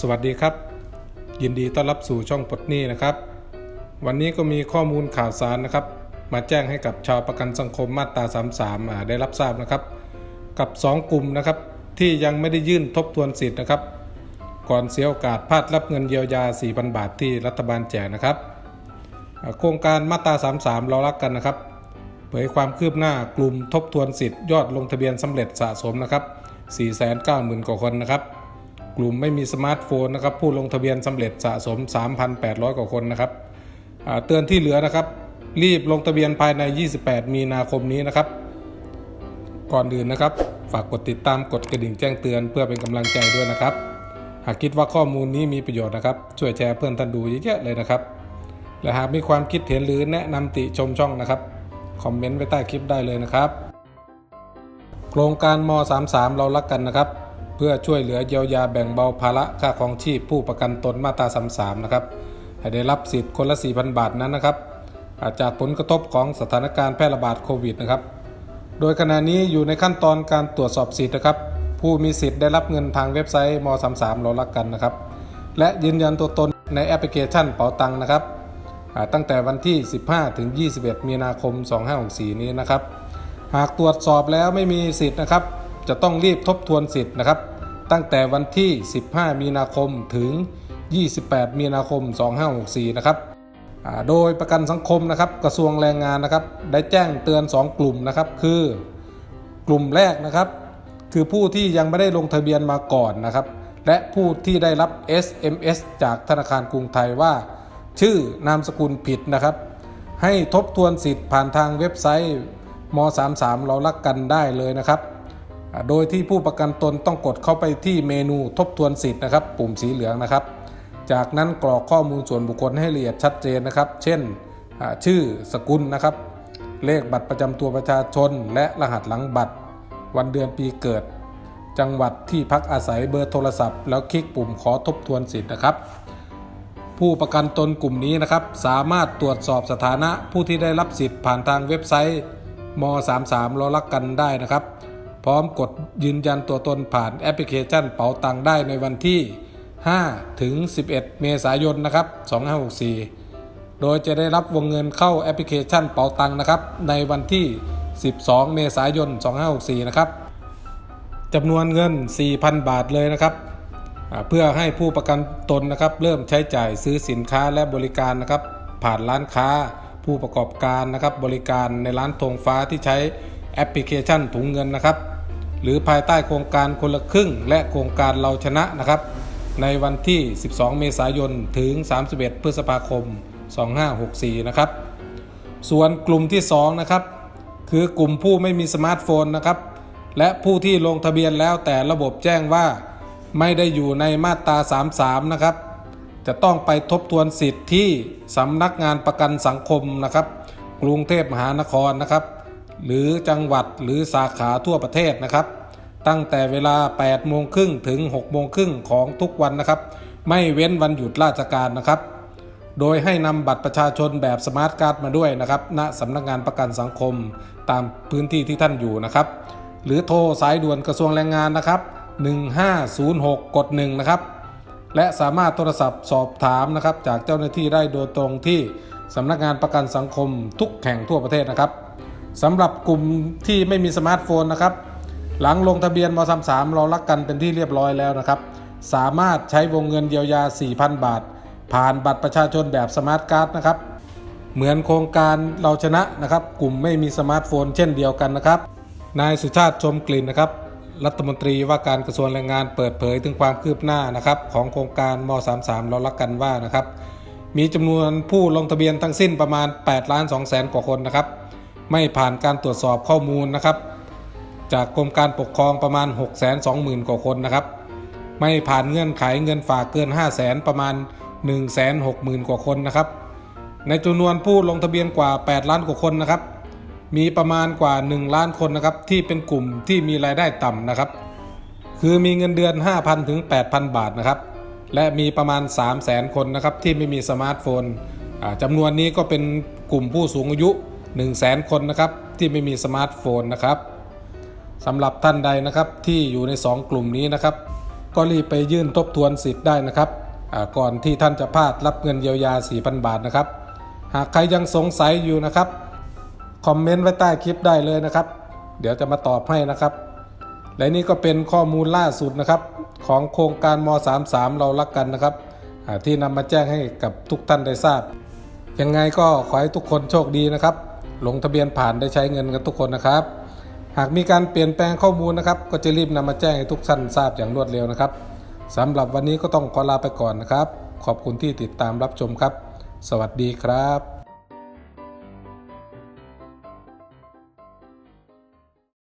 สวัสดีครับ ยินดีต้อนรับสู่ช่องปลดหนี้นะครับ วันนี้ก็มีข้อมูลข่าวสารนะครับ มาแจ้งให้กับชาวประกันสังคมมาตรา 33อ่าได้รับทราบนะครับ กับ 2 กลุ่มนะครับที่ยังไม่ได้ยื่นทบทวนสิทธิ์นะครับ ก่อนเสียโอกาสพลาดรับเงินเยียวยา 4,000 บาทที่รัฐบาลแจกนะครับ โครงการมาตรา 33 เรารักกันนะครับ เผยความคืบหน้ากลุ่มทบทวนสิทธิ์ยอดลงทะเบียนสำเร็จสะสมนะครับ 490,000 กว่าคนนะครับ กลุ่มไม่มีสมาร์ทโฟนนะครับผู้ลงทะเบียนสำเร็จสะสม 3,800 กว่าคนนะครับเตือนที่เหลือนะครับ รีบลงทะเบียนภายใน 28 มีนาคมนี้นะครับ ก่อนอื่นนะครับ ฝากกดติดตามกดกระดิ่งแจ้งเตือนเพื่อเป็นกำลังใจด้วยนะครับ หากคิดว่าข้อมูลนี้มีประโยชน์นะครับ ช่วยแชร์เพื่อนท่านดูเยอะๆเลยนะครับ และหากมีความคิดเห็นหรือแนะนำติชมช่องนะครับคอมเมนต์ไว้ใต้คลิปได้เลยนะครับ โครงการม 33 เรารักกันนะครับ เพื่อช่วยเหลือเยียวยาแบ่งเบาภาระค่าครองชีพผู้ประกันตนมาตรา33นะครับให้ได้รับสิทธิ์คนละ4,000 บาทนั้นนะครับอาจากผลกระทบของสถานการณ์แพร่ระบาดโควิดนะครับ โดยขณะนี้อยู่ในขั้นตอนการตรวจสอบสิทธิ์นะครับ ผู้มีสิทธิ์ได้รับเงินทางเว็บไซต์ม33เรารักกันนะครับ และยืนยันตัวตนในแอปพลิเคชันเป๋าตังค์นะครับ ตั้งแต่วันที่ 15 ถึง 21 มีนาคม 2564 นี้นะครับ หากตรวจสอบแล้วไม่มีสิทธิ์นะครับ จะต้องรีบทบทวนสิทธิ์นะครับ ตั้งแต่วันที่ 15 มีนาคมถึง 28 มีนาคม 2564 นะครับโดยประกันสังคมนะครับกระทรวงแรงงานนะครับ ได้แจ้งเตือน 2 กลุ่มนะครับ คือกลุ่มแรกนะครับ คือผู้ที่ยังไม่ได้ลงทะเบียนมาก่อนนะครับ และผู้ที่ได้รับ SMS จากธนาคารกรุงไทยว่า ชื่อนามสกุลผิดนะครับ ให้ทบทวนสิทธิ์ผ่านทางเว็บไซต์ม 33 เรารักกันได้เลยนะครับ โดยที่ผู้ประกันตนต้องกดเข้าไปที่เมนูทบทวนสิทธิ์นะครับ ปุ่มสีเหลืองนะครับ จากนั้นกรอกข้อมูลส่วนบุคคลให้ละเอียดชัดเจนนะครับ เช่นชื่อสกุลนะครับ เลขบัตรประจำตัวประชาชน และรหัสหลังบัตร วันเดือนปีเกิด จังหวัดที่พักอาศัยเบอร์โทรศัพท์ แล้วคลิกปุ่มขอทบทวนสิทธิ์นะครับ ผู้ประกันตนกลุ่มนี้นะครับ สามารถตรวจสอบสถานะผู้ที่ได้รับสิทธิ์ผ่านทางเว็บไซต์ม 33รารักกันได้นะครับ พร้อมกดยืนยันตัวตนผ่านแอปพลิเคชันเป๋าตังได้ในวันที่ 5 ถึง 11 เมษายนนะครับ2564 โดยจะได้รับวงเงินเข้าแอปพลิเคชันเป๋าตังนะครับในวันที่ 12 เมษายน 2564 นะครับจำนวนเงิน 4,000 บาทเลยนะครับเพื่อให้ผู้ประกันตนนะครับ เริ่มใช้จ่ายซื้อสินค้าและบริการนะครับ ผ่านร้านค้าผู้ประกอบการนะครับ บริการในร้านธงฟ้าที่ใช้แอปพลิเคชันถุงเงินนะครับ หรือภายใต้โครงการคนละครึ่ง และโครงการเราชนะนะครับ ในวันที่ 12 เมษายนถึง 31 พฤษภาคม 2564 นะครับ ส่วนกลุ่มที่ 2 นะครับ คือกลุ่มผู้ไม่มีสมาร์ทโฟนนะครับ และผู้ที่ลงทะเบียนแล้วแต่ระบบแจ้งว่าไม่ได้อยู่ในมาตรา 33 นะครับ จะต้องไปทบทวนสิทธิ์ที่สำนักงานประกันสังคมนะครับ กรุงเทพมหานครนะครับ หรือจังหวัดหรือสาขาทั่วประเทศนะครับ ตั้งแต่เวลา 8 โมงครึ่งถึง 6 โมงครึ่งของทุกวันนะครับ ไม่เว้นวันหยุดราชการนะครับ โดยให้นำบัตรประชาชนแบบสมาร์ทการ์ดมาด้วยนะครับณสำนักงานประกันสังคมตามพื้นที่ที่ท่านอยู่นะครับ หรือโทรสายด่วนกระทรวงแรงงานนะครับ 1506 กด 1 นะครับ และสามารถโทรศัพท์สอบถามนะครับ จากเจ้าหน้าที่ได้โดยตรงที่สำนักงานประกันสังคมทุกแห่งทั่วประเทศนะครับ สำหรับกลุ่มที่ไม่มีสมาร์ทโฟนนะครับ หลังลงทะเบียนม33เรารักกันเป็นที่เรียบร้อยแล้วนะครับ สามารถใช้วงเงินเยียวยา 4,000 บาท ผ่านบัตรประชาชนแบบสมาร์ทการ์ดนะครับ เหมือนโครงการเราชนะนะครับ กลุ่มไม่มีสมาร์ทโฟน เช่นเดียวกันนะครับ นายสุชาติชมกลิ่นนะครับ รัฐมนตรีว่าการกระทรวงแรงงานเปิดเผยถึงความคืบหน้านะครับของโครงการม33เรารักกันว่านะครับ มีจำนวนผู้ลงทะเบียนทั้งสิ้นประมาณ8ล้าน2แสนกว่าคนนะครับ ไม่ผ่านการตรวจสอบข้อมูลนะครับ จากกรมการปกครองประมาณ 6 2 0 0 0 0 กว่าคนนะครับ ไม่ผ่านเงื่อนไขเงินฝากเกิน 5 0 0แสนประมาณ 1 6 0 0 0 0 กว่าคนนะครับ ในจำนวนผู้ลงทะเบียนกว่า 8 ล้านกว่าคนนะครับ มีประมาณกว่า 1 ล้านคนนะครับ ที่เป็นกลุ่มที่มีรายได้ต่ำนะครับ คือมีเงินเดือน 5,000 ถึง 8,000 บาทนะครับ และมีประมาณ 3 0 0 0 0 0 คนนะครับที่ไม่มีสมาร์ทโฟนจำนวนนี้ก็เป็นกลุ่มผู้สูงอายุ 1 0 0 0 0 0คนนะครับที่ไม่มีสมาร์ทโฟนนะครับสำหรับท่านใดนะครับที่อยู่ใน 2 กลุ่มนี้นะครับ ก็รีบไปยื่นทบทวนสิทธิ์ได้นะครับก่อนที่ท่านจะพลาดรับเงินเยียวยา 4,000 บาทนะครับ หากใครยังสงสัยอยู่นะครับคอมเมนต์ไว้ใต้คลิปได้เลยนะครับ เดี๋ยวจะมาตอบให้นะครับ และนี่ก็เป็นข้อมูลล่าสุดนะครับ ของโครงการม 33 เรารักกันนะครับ ที่นำมาแจ้งให้กับทุกท่านได้ทราบ ยังไงก็ขอให้ทุกคนโชคดีนะครับ ลงทะเบียนผ่านได้ใช้เงินกันทุกคนนะครับ หากมีการเปลี่ยนแปลงข้อมูลนะครับ ก็จะรีบนำมาแจ้งให้ทุกท่านทราบอย่างรวดเร็วนะครับสำหรับวันนี้ก็ต้องขอลาไปก่อนนะครับ ขอบคุณที่ติดตามรับชมครับ สวัสดีครับ